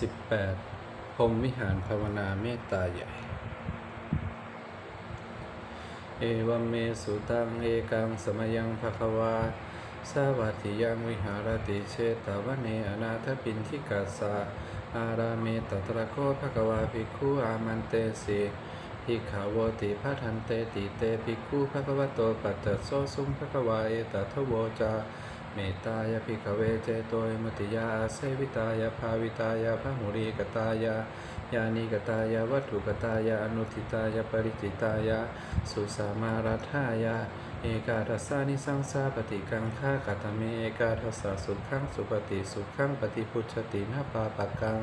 18พรหมวิหารภาวนาเมตตาใหญ่ เอวัมเมสุตังเอกังสมยังภควาสวัสดิยังวิหารติเชตวเนอนาถปินทิกัสะอาราเมตตระโคภควาภิกขุอามันเตสิภิกขาวติพัทันเตติเตภิกขุภควโตปัตตโสสุงภควาเอตทโวจา เมตตายภิกขเวเจโตยมติยาเสวิตายภาวิตายพระมุรีกตายายานิกตายาวัตถุกตายาอนุทิตายาปริจิตายาสุสามารัฐายาเอกาทัสสานิสังสาปฏิกังฆากัตเมเอกาทัสสะสุขังสุปฏิสุขังปฏิพุชตินาปาปะกัง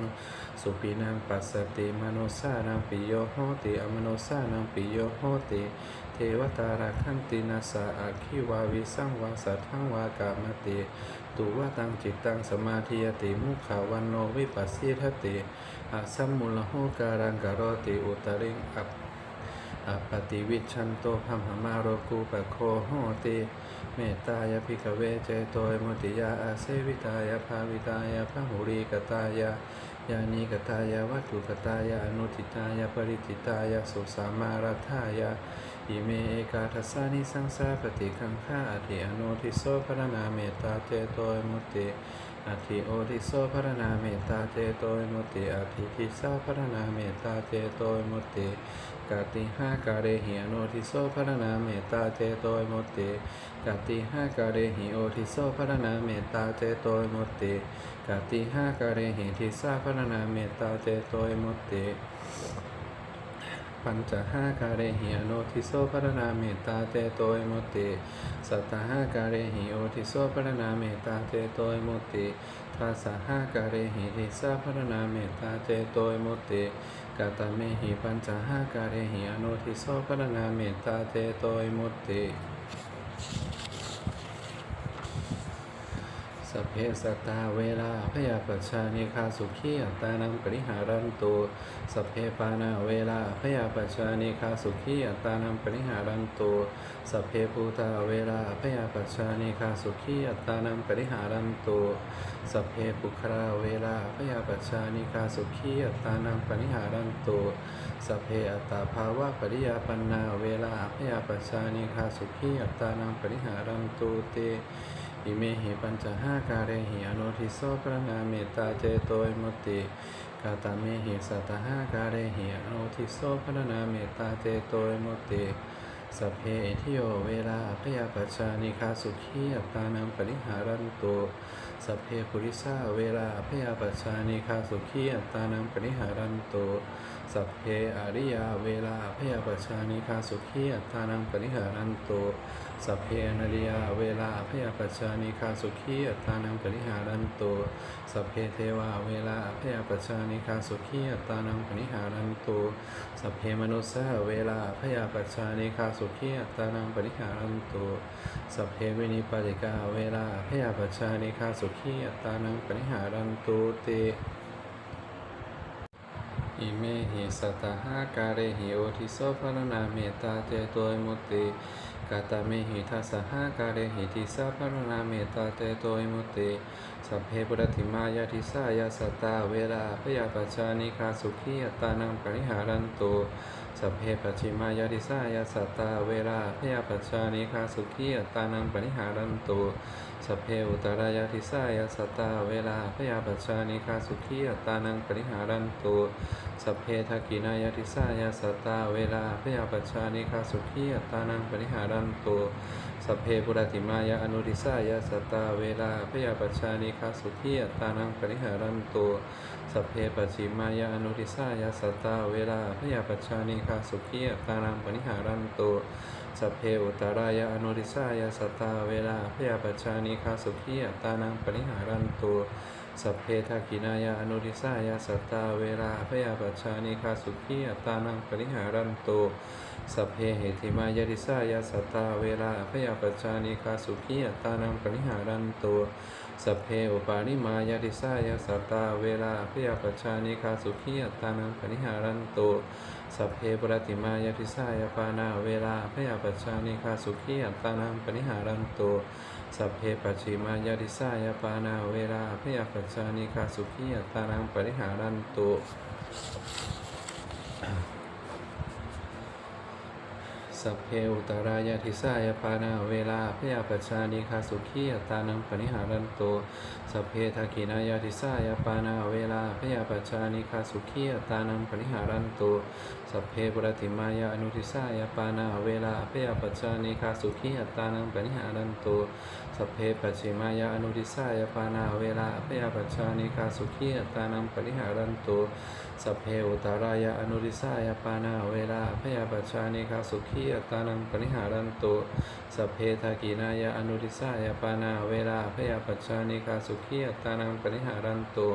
สุปีนังปัสสติมโนสานังปิโยโหติอมโนสานังปิโยโหติ ทวตาราคันตินาสาอาคิวาวิสังวาสัทังวากามติตุวตังจิตตังสมาธิยติมุขาวันโนวิปัสสิทติอาสัมมุลโหการังกโรติอุตริงอัปอปฏิวิชันโตพัมหมาโรกูปะโคโหติเมตตายภิกขเวเจโตยมุติยาอาเสวิตายภาวิตายพระหุรีกตายายานิกตายาวัตถุกตายาอนุทิตายาปริจิตายาสุสามารัฐายา อิเมเอกาทัสสานิสังสาปฏิคังฆาอธิอนุทิโสพระนาเมตตาเจโตยมุติอธิโอทิโสพระนาเมตตาเจโตยมุติอธิทิสาพระนาเมตตาเจโตยมุติกติห้ากาเรหิอนุทิโสพระนาเมตตาเจโตยมุติกติห้ากาเรหิโอทิโสพระนาเมตตาเจโตยมุติกติห้ากาเรหิทิสาพรณาเมตตาเจโตยมุติ ปัญจห้ากาเรหิอโนทิโสพรณาเมตตาเตโตยมุติสัตห้ากาเรหิโอทิโสพรณาเมตตาเตโตยมุติทัสสะห้ากาเรหิทิสาพรนาเมตตาเตโตยมุติกาตเมหิปัญจห้ากาเรหิอโนทิโสพรณาเมตตาเตโตยมุติ สัพเพสัตตาเวลาพยาปัชานิคาสุขีอัตตานังปริหารันตุสัพเพปานาเวลาพยาปัชานิคาสุขีอัตตานังปริหารันตุสัพเพภูตาเวลาพยาปัชานิคาสุขีอัตตานังปริหารันตุสัพเพปุคราเวลาพยาปัชานิคาสุขีอัตตานังปริหารันตุสัพเพอัตตาภาวะปริยาปันนาเวลาพยาปัชชานิคาสุขีอัตตานังปริหารันตุเต อิเมหิปัญจห้าการเรหิอนุทิโสพระนาเมตตาเจโตยมุติกาตาเมหิสัตห้าการเรหิอนุทิโสพระนาเมตตาเจโตยมุติสัพเพทิโยเวลาพยาปัจจานิคาสุขีอัตานังปริหารันตุสัพเพปุริสาเวลาพยาปัจจานิคาสุขีอัตานังปริหารันตุสัพเพอริยาเวลาพยาปัจจานิคาสุขีอัตตานังปริหารันตุ สัพเพนริยาเวลาพยาปัจจานิคาสุขีอัตตานังปริหารันโตสัพเพเทวาเวลาพยาปัจจานิคาสุขีอัตตานังปริหารันโตสัพเพมนุสสาเวลาพยาปัจจานิคาสุขีอัตตานังปริหารันโตสัพเพวินิปาติกาเวลาพยาปัจจานิคาสุขีอัตตานังปริหารันโตเตอิเมหิสัตตหาการเรหิโอทิโสภรณาเมตตาเจโตยมุติ กาตาเมหิทัสสหากาเรหิติสาภรณาเมตตาเตโตยมุติสัพเพปุรติมายาทิสายาสตาเวลาพยาปชานิคาสุขีอตานังปริหารันตุสัพเพปัจิมายาทิสายาสตาเวลาพยาปชานิคาสุขีอัตตานังปริหารันตุ สเพอุตรายาทิสายาสัตตาเวลาพยาปัจจานิคาสุขีอัตตานังปริหารันตุสเพทกินายาทิสายาสัตตาเวลาพยาปัจจานิคาสุขีอัตตานังปริหารันตุสเพปุรติมายาอนุทิสายาสัตตาเวลาพยาปัจจานิคาสุขีอัตตานังปริหารันตุสเพปัจิมายาอนุทิสายาสัตตาเวลาพยาปัจจานิคาสุขีอัตตานังปริหารันตุ สัพเพอุตรายาอนุริสายาสัตตาเวลาพยาปัจจานิคาสุขีอัตานังปริหารันตุสัพเพทักขินายาอนุริสายาสัตตาเวลาพยาปัจจานิคาสุขีอัตตานังปริหารันตุ สัพเพเหติมายาติสายาสัตตาเวลาพยาปัจจานิคาสุขีอัตตานังปริหารันตุสัพเพอุปาณิมายาติสายาสัตตาเวลาพยาปัจจานิคาสุขีอัตตานังปริหารันตุสัพเพปรติมายาติสายาปานาเวลาพยาปัจจานิคาสุขีอัตตานังปริหารันตุสัพเพปัจฉิมายาติสายาปานาเวลาพยาปัจจานิคาสุขีอัตตานังปริหารันตุ สัพเพอุตรายาทิสายปานาเวลาพยาปัจจานิคาสุขีอัตานังปริหารันตุสัพเพทักขินายาทิสายปานาเวลาพยาปัจจานิคาสุขีอัตานังปริหารันตุสัพเพปรติมายาอนุทิสายปานาเวลาพยาปัจจานิคาสุขีอัตานังปริหารันตุสัพเพปชิมายาอนุทิสายปานาเวลาพยาปัจจานิคาสุขีอัตานังปริหารันตุ สเพอุตรายาอนุทิสายปานาเวลาพยาปัจจานิคาสุขีอัตตานังปริหารันตุสเพทักขินายาอนุทิสายปานาเวลาพยาปัจจานิคาสุขีอัตตานังปริหารันตุ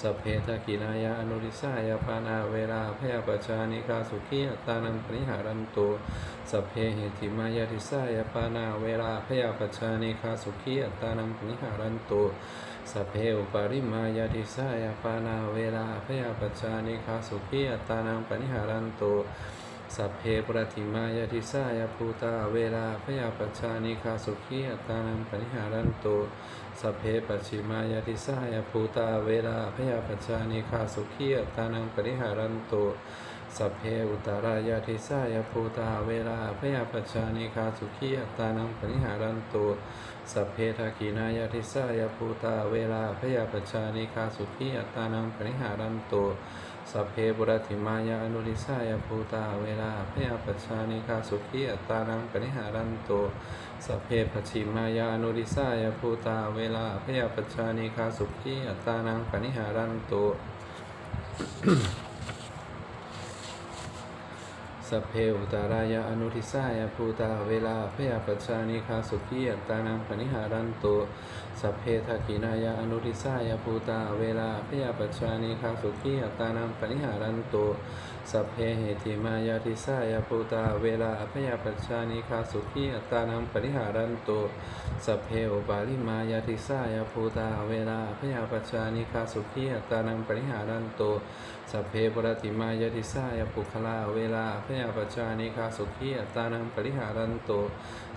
สเพทักขินายาอนุทิสายปานาเวลาพยาปัจจานิคาสุขีอัตตานังปริหารันตุสเพเหติมายาทิสายปานาเวลาพยาปัจจานิคาสุขีอัตตานังปริหารันตุ สเพอุปาริมายาทิสายปานาเวลาพยาปัจจานิคาสุขีอัตตานังปริหารันโตสัพเพปรติมายาทิสายภูตาเวลาพยาปัจจานิคาสุขีอัตตานังปริหารันโตสัพเพปัจฉิมายาทิสายภูตาเวลาพยาปัจจานิคาสุขีอัตตานังปริหารันโต สัพเพอุตรายาทิสายภูตาเวลาพยาปัจจานิคาสุขีอัตานังปริหารันตุสัพเพทักขินายาทิสายภูตาเวลาพยาปัจจานิคาสุขีอัตานังปริหารันตุสัพเพบุรติมายาอนุริสายภูตาเวลาพยาปัจจานิคาสุขีอัตานังปริหารันตุสัพเพปัจฉิมายาอนุริสายภูตาเวลาพยาปัจจานิคาสุขีอัตตานังปริหารันตุ สัพเพอุตารายาอนุทิสายาภูตาเวลาพยาปัจจานิคาสุขีอัตตานังปณิหารันตุสัพเพทักขินายาอนุทิสายาภูตาเวลาพยาปัจจานิคาสุขีอัตตานังปณิหารันตุสัพเพเหติมายาทิสายาภูตาเวลาพยาปัจจานิคาสุขีอัตตานังปณิหารันตุสัพเพอุปาลิมายาทิสายาภูตาเวลาพยาปัจจานิคาสุขีอัตตานังปณิหารันตุ สัพเพปรติมายาทิสายปุคลาเวลาพยาปัจานิคาสุขีอัตานังปริหารันตุ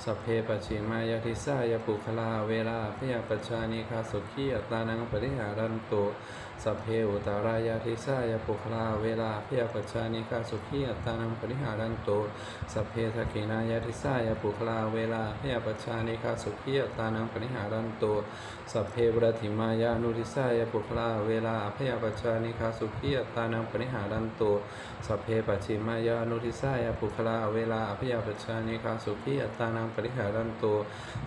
สัพเพปัจฉิมายาทิสายปุคลาเวลาพยาปัจานิคาสุขีอัตานังปริหารันตุสัพเพอุตารายาทิสายปุคลาเวลาพยาปัจานิคาสุขีอัตานังปริหารันตุสัพเพทักขินายาทิสายปุคลาเวลาพยาปัจานิคาสุขีอัตานังปริหารันตุสัพเพปรติมายานุทิสายปุคลาเวลาพยาปัจานิคาสุขีอัตตานังปริหารันตุสัพเพปัชิมายานุทิสายปุคลาเวลาภิยาปชานิคาสุขีอัตานังปริหารันตุ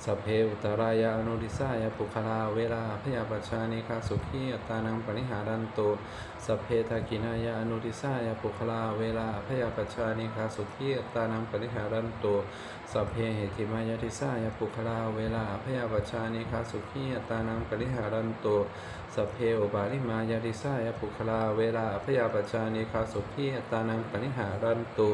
สัพเพอุตารายานุทิสายปุคลาเวลาภิยาปชานิคาสุขีอัตตานังปริหารันตุสัพเพทักขินายาอนุทิสายาปุคลา เวลาพยาปัจจานิคาสุขีอัตานังปริหารันตุสัพเพเหติมายาทิสายาปุคลา เวลาพยาปัจจานิคาสุขีอัตานังปริหารันตุสัพเพอุบาลิมายาทิสายาปุคลา เวลาพยาปัจจานิคาสุขีอัตตานังปริหารันตุ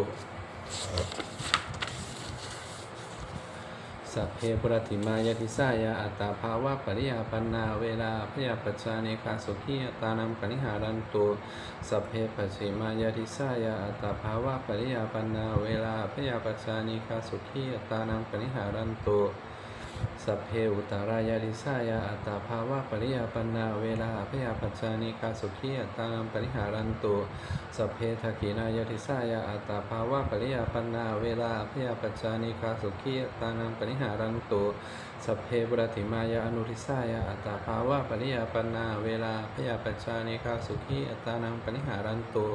สัพเพปรติมายติสายาอัตตาภาวะปริยาปันนาเวลาพยาปัจจานิคาสุขีตานังปณิหารันตุสัพเพปัจฉิมายติสายาอัตตาภาวะปริยาปันนาเวลาพยาปัจจานิคาสุขีตานังปณิหารันตุ สัพเพอุตารายาติสายาอัตตาภาวะปริยาปนาเวลาพยาปัจจานิกาสุขีตามปริหารันตุสัพเพทกีนายติสายาอัตตาภาวะปริยาปนาเวลาพยาปัจจานิกาสุขีตานังปริหารันตุสัพเพปรติมายาอนุทิสายาอัตตาภาวะปริยาปันนาเวลาพยาปัจจานิคาสุขีอัตานังปณิหารันตุ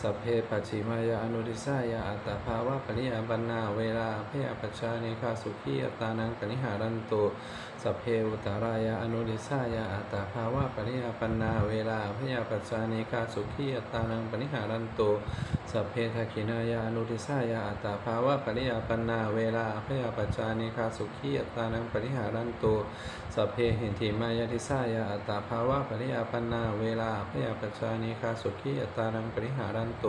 สัพเพปัจฉิมายาอนุทิสายาอัตตาภาวะปริยาปันนาเวลาพยาปัจจานิคาสุขีอัตตานังปณิหารันตุ สัพเพอุตารายาอนุทิสายาอัตตาภาวะปริยาปันนาเวลาพยาปัจจานิคาสุขีอัตตานังปณิหารันโตสัพเพทักขินายาอนุทิสายาอัตตาภาวะปริยาปันนาเวลาพยาปัจจานิคาสุขีอัตตานังปณิหารันโตสัพเพหินติมายาทิสายาอัตตาภาวะปริยาปันนาเวลาพยาปัจจานิคาสุขีอัตตานังปณิหารันโต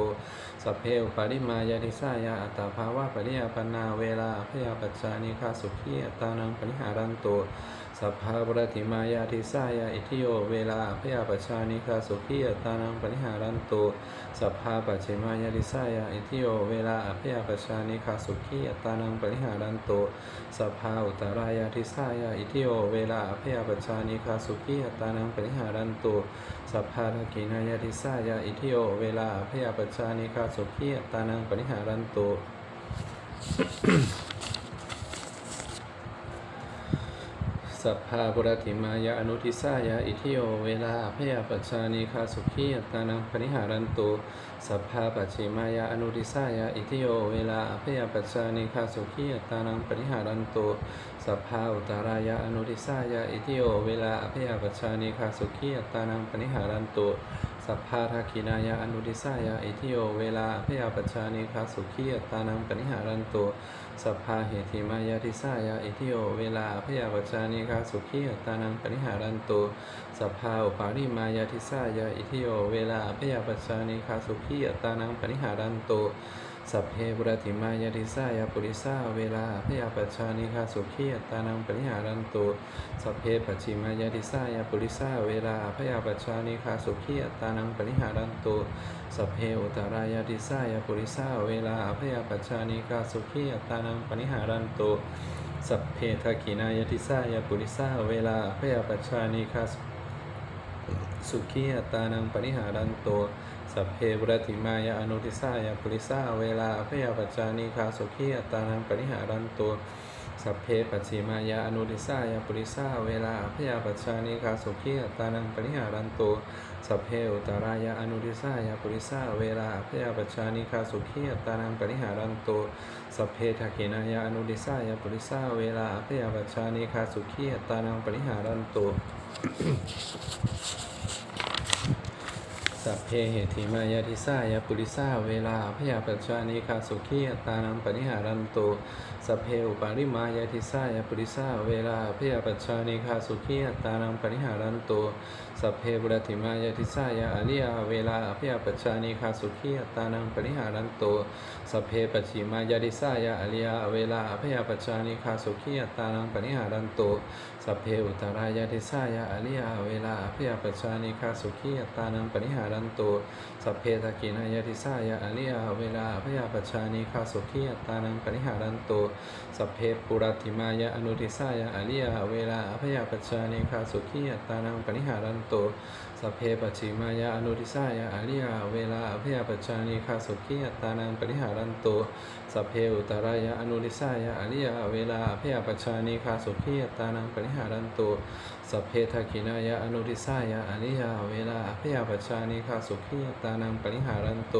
สัพเพอปาริมายาทิสายาอัตตาภาวะปริยาปันนาเวลาพยาปัจจานิคาสุขีอัตตานังปณิหารันโต สัพพะปรติมายาทิสายาอิทิโย เวลาพยาปชชานิคาสุขียตานังปริหารันตุ สัพพะปัจเจมายาทิสายาอิทิโย เวลาพยาปชชานิคาสุขียตานังปริหารันตุ สัพพะอุตรายาทิสายาอิทิโย เวลาพยาปชชานิคาสุขียตานังปริหารันตุ สัพพะทักินายาทิสายาอิทิโย เวลาพยาปชชานิคาสุขียตานังปริหารันตุ สัพพาปุรติมายาอนุทิสายาอิทิโยเวลาพยาปัจชานิคาสุขียตานังปนิหารันตุ สัพพาปัจฉิมายาอนุทิสายาอิทิโยเวลาพยาปัจจานิคาสุขียตานังปริหารันตุสัพพาอุตารายาอนุทิสายาอิทิโยเวลาพยาปัจจานิคาสุขียตานังปริหารันตุสัพพาทักินายาอนุทิสายาอิทิโยเวลาพยาปัจจานิคาสุขียตานังปริหารันตุสัพพาเหติมายาทิสายาอิทิโยเวลาพยาปัจจานิคาสุขียตานังปริหารันตุสัพพาอุปาริมายาทิสายาอิทิโยเวลาพยาปัจจานิคาสุขียตานังปริหารันตุสัพเพบุรติมายาทิสายาปุริสาเวลาพยาปัจจานิคาสุขียตานังปริหารันตุสัพเพปัจฉิมายาทิสายาปุริสาเวลาพยาปัจจานิคาสุขียตานังปริหารันตุสัพเพอุตรายาติสายาปุริสาเวลาอภยปัจจานิกาสุขียตานังปนิหารันตุสัพเพทักขินายาติสายาปุริสาเวลาอภยปัจจานิกาสุขียตานังปนิหารันตุ สัพเพบรติมายาอนุติสายาปุริสาเวลาอภยปัจจานิกาสุขียตานังปนิหารันตุสัพเพปัจฉิมายาอนุติสายาปุริสาเวลาอภยปัจจานิกาสุขียตานังปนิหารันตุสัพเพอุตรายาอนุริสายาปุริสาเวลาพยาปัจจานิคาสุขียตานังปริหารันโตสัพเพทักขินายาอนุริสายาปุริสาเวลาพยาปัจจานิคาสุขียตานังปริหารันโต สัพเพเหติมายาทิสายาปุริสาเวลาพยาปัจจานิคาสุขีตานังปณิหารันโต สเพอุปาริมายาทิสายาปุริสาเวลาพยาปัจจานิคาสุขียตานังปริหารันโตสเพบุรติมายาทิสายาอริยาเวลาอภยปัจจานิคาสุขียตานังปริหารันโตสเพปัจฉิมายาทิสายาอริยาเวลาอภยปัจจานิคาสุขียตานังปริหารันโตสเพอุตรายาทิสายาอริยาเวลาอภยปัจจานิคาสุขียตานังปริหารันโตสเพตะกินายาทิสายาอริยาเวลาอภยปัจจานิคาสุขียตานังปริหารันโตสัพเพปุรติมายะอนุทิสายะอริยาเวลาอภยปัจจานิคาสุขียตานังปณิหารันโตสัพเพปัจฉิมายะอนุทิสายะอริยาเวลาอภยปัจจานิคาสุขียตานังปณิหารันโต สัพเพอุตรายาอนุทิสายาอริยาเวลาอภยปัจจานิคาสุขียตานังปริหารันโตสัพเพทกินายาอนุทิสายาอริยาเวลาอภยปัจจานิคาสุขียตานังปริหารันโต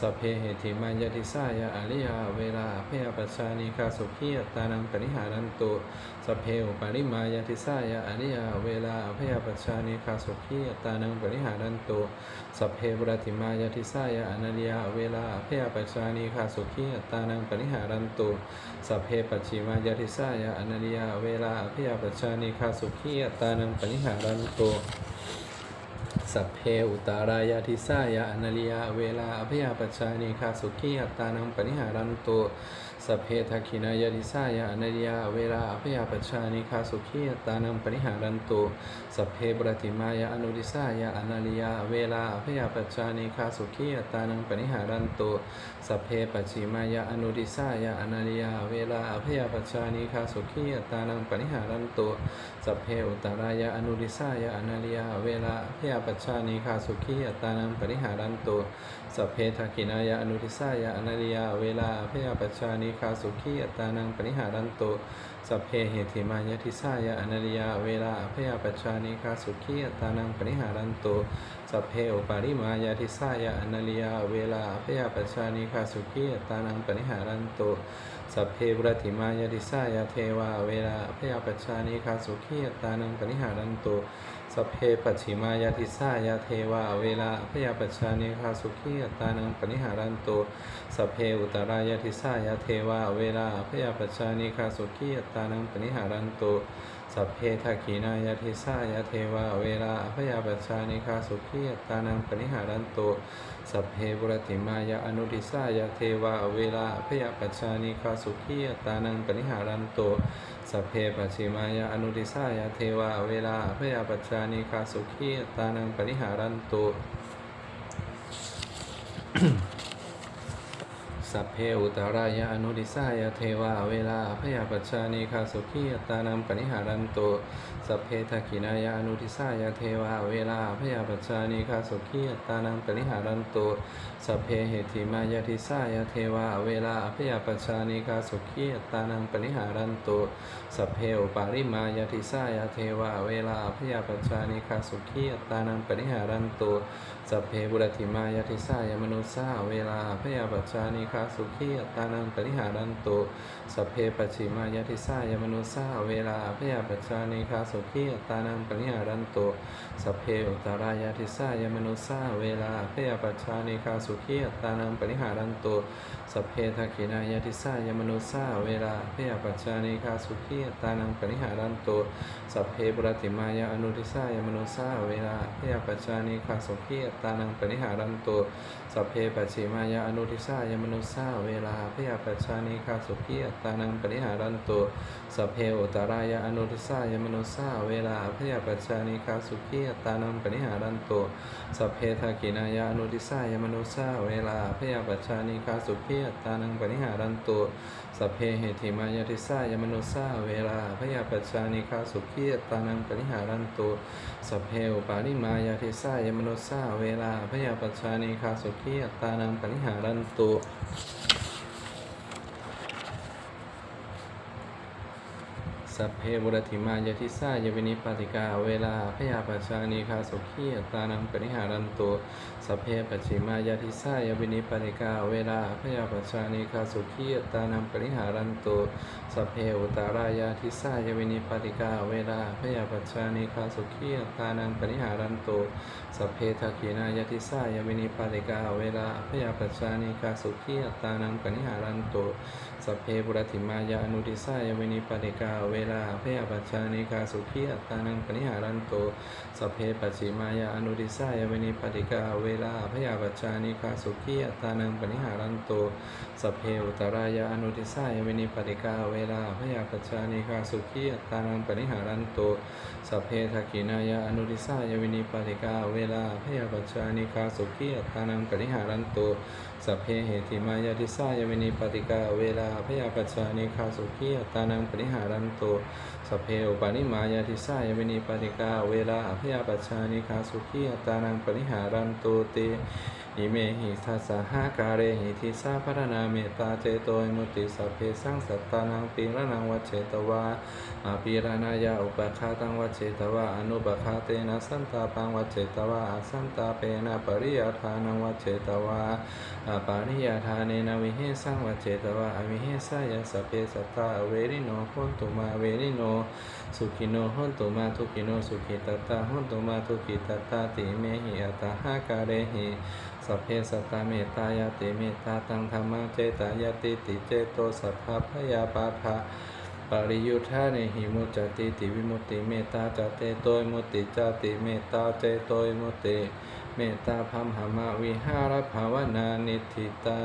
สัพเพเหติมายาทิสายาอริยาเวลาอภยปัจจานิคาสุขียตานังปริหารันโตสัพเพอุปริมายาทิสายาอริยาเวลาอภยปัจจานิคาสุขียตานังปริหารันโต สัพเพปรติมายาทิสายาอนันยาเวลาอภยปัจจานิคาสุขีตานังปริหารันโตสัพเพปัจฉิมายาทิสายาอนันยาเวลาอภยปัจจานิคาสุขีตานังปริหารันโตสัพเพอุตารายาทิสายาอนาลิยาเวลาอภยปัจจานิคาสุขีอัตตานังปริหารันโต สัพเพทักขินายาทิสายาอนาลิยาเวลาอภยาปัจจานิคาสุขีอัตตานังปริหารันโตสัพเพปรติมายาอนุทิสายาอนาลิยาเวลาอภยาปัจจานิคาสุขีอัตตานังปริหารันโตสัพเพปัจฉิมายาอนุทิสายาอนาลิยาเวลาอภยาปัจจานิคาสุขีอัตตานังปริหารันโตสัพเพอุตรายาอนุริสายาอนาลิยาเวลาพยาปัจจานิคาสุขีอัตตานังปริหารันโต สัพเพทักขินายาอนุริสายาอนาลิยาเวลาพยาปัจจานิคาสุขีอัตานังปริหารันโตสัพเพเหติมายาทิสายาอนาลิยาเวลาพยาปัจจานิคาสุขีอัตานังปริหารันโตสัพเพอุปาริมายาทิสายาอนาลิยาเวลาพยาปัจจานิคาสุขีอัตานังปริหารันโตสัพเพบรติมายาติสายาเทวาเวลาพยาปัจจานิคาสุขียตานังปริหารันโต สเพปัชิมายาทิสายาเทวาเวลาพยาปัชานิคาสุขียตานังปณิหารันโตสเพอุตรายาทิสายาเทวาเวลาพยาปัชานิคาสุขียตานังปณิหารันโตสัพเพทักีนายาทิสายาเทวาเวลาอภยาปัชานิคาสุขียตานังปณิหารันโตสัพเพบรติมายาอนุทิสายาเทวาเวลาอภยาปัชชานิคาสุขียตานังปริหารันโตสัพเพปัจฉิมายาอนุทิสายาเทวาเวลาอภยาปัชชานิคาสุขียตานังปริหารันโตสัพเพอุตรายะอนุดิสายะเทวาเวลาพยาปัชชานิคาสุขียตานังปณิหารันโต สัพเพทกขินายะอนุดิสายะเทวาเวลาพยาปัชชานิคาสุขีตานังปณิหารันโตสัพเพเหติมายะทิสายะเทวาเวลาพยาปัชชานิคาสุขีตานังปณิหารันโตสัพเพอุปาริมายะทิสายะเทวาเวลาพยาปัชชานิคาสุขีตานังปณิหารันโตสัพเพบุรติมายะทิสายะมนุสาเวลาพยาปัชชานิคาสุขีตานังปณิหารันโตสัพเพปัจฉิมายะทิสายะมนุสาเวลาพยาปัชชานิคาสุขีตานังปณิหารันโตสัพเพอุตารายะทิสายมนุสาเวลาพยาปัชานิคาสุขีตานังปณิหารันโตสัพเพทักขินายะทิสายมนุสาเวลาพยาปัชานิคาสุขีตานังปณิหารันโตสัพเพบุรติมายะอนุทิสายมนุสาเวลาพยาปัชานิคาสุขีตานังปณิหารันโต สัพเพปัจฉิมายาอนุทิสายมนุสาเวลาพยาปัชชานิคาสุขียตานังปริหารันตุสัพเพอุตรายาอนุทิสายมนุสาเวลาพยาปัชชานิคาสุขียตานังปริหารันตุสัพเพทากินายาอนุทิสายมนุสาเวลาพยาปัชชานิคาสุขียตานังปริหารันตุ สัพเพเหติมายะทิสายะมนุสาเวลาพยาปัชชานิคาสุขีตานังปณิหารันโตสัพเพอุปาริมายะทิสายะมนุสาเวลาพยาปัชชานิคาสุขีตานังปณิหารันโตสัพเพบุรติมายาทิสายวินิปาติกาเวลาพยาปัชชานีคาสุขีตานังปริหารันโต สัพเพปัจฉิมายาทิสายวินิปาติกาเวลาพยาปัชานีคาสุขีตานังปริหารันโตสัพเพอุตารายาทิสายวินิปาติกาเวลาพยาปัชานีคาสุขีตานังปริหารันโตสัพเพทักขินายาทิสายวินิปาติกาเวลาพยาปัชานีคาสุขีตานังปริหารันโตสัพเพบุรติมายาอนุทิสายวินิปาติกาเวลาพยาปัชานิคาสุขีตานังปณิหารันโตสัพเพปัจฉิมายาอนุทิสายวินิปติกาเวลาพยาปัชชานิคาสุขีอัตานังปณิหารันโตสเพอุตรายาอนุทิสายวินิปติกาเวลาพยาปัชชานิคาสุขีอัตานังปณิหารันโตสัพเพทักินายาอนุทิสายวินิปติกาเวลาพยาปัชชานิคาสุขีอัตานังปณิหารันโตสัพเพเหติมายาทิสายวินิปติกาเวลาพยาปัชชานิคาสุขีอัตานังปณิหารันโตสเพอุปานิมายาทิสายวินิปติกาเวลาอภยาปัชชานิคาสุขีอัตานังปริหารันโตเต อิเมหิทัสสะหาการเรหิทิสาพรณาเมตตาเจโตยมุติสัพเพสังสัตตานังปีระนังวัจเจตวาอาปีรานายาอุปคาตังวัจเจตวาอนุปคาเตนะสันตาปังวัจเจตวาอาสันตาเปนะปริยาทานังวัจเจตวาอาปาริยาทาเนนวิเฮสังวัจเจตวาอวิเฮสายสัพเพสัตตาเวริโนโหนตุมาเวริโนสุขิโนหนตุมาทุกิโนสุขิตตาหนตุมาทุกิตตาติเมหิอัตตาหการเรหิสัพเพสัตตาเมตตายาติเมตตาตังธรรมเจตายาติติเจโตสัพพะพยาปาภาปริยุทธาเนหิมุจจติติวิมุติเมตตาจเตโตยมุติจติเมตตาเจโตยมุติเมตตาพัมหามาวิหารภาวนานิทิตา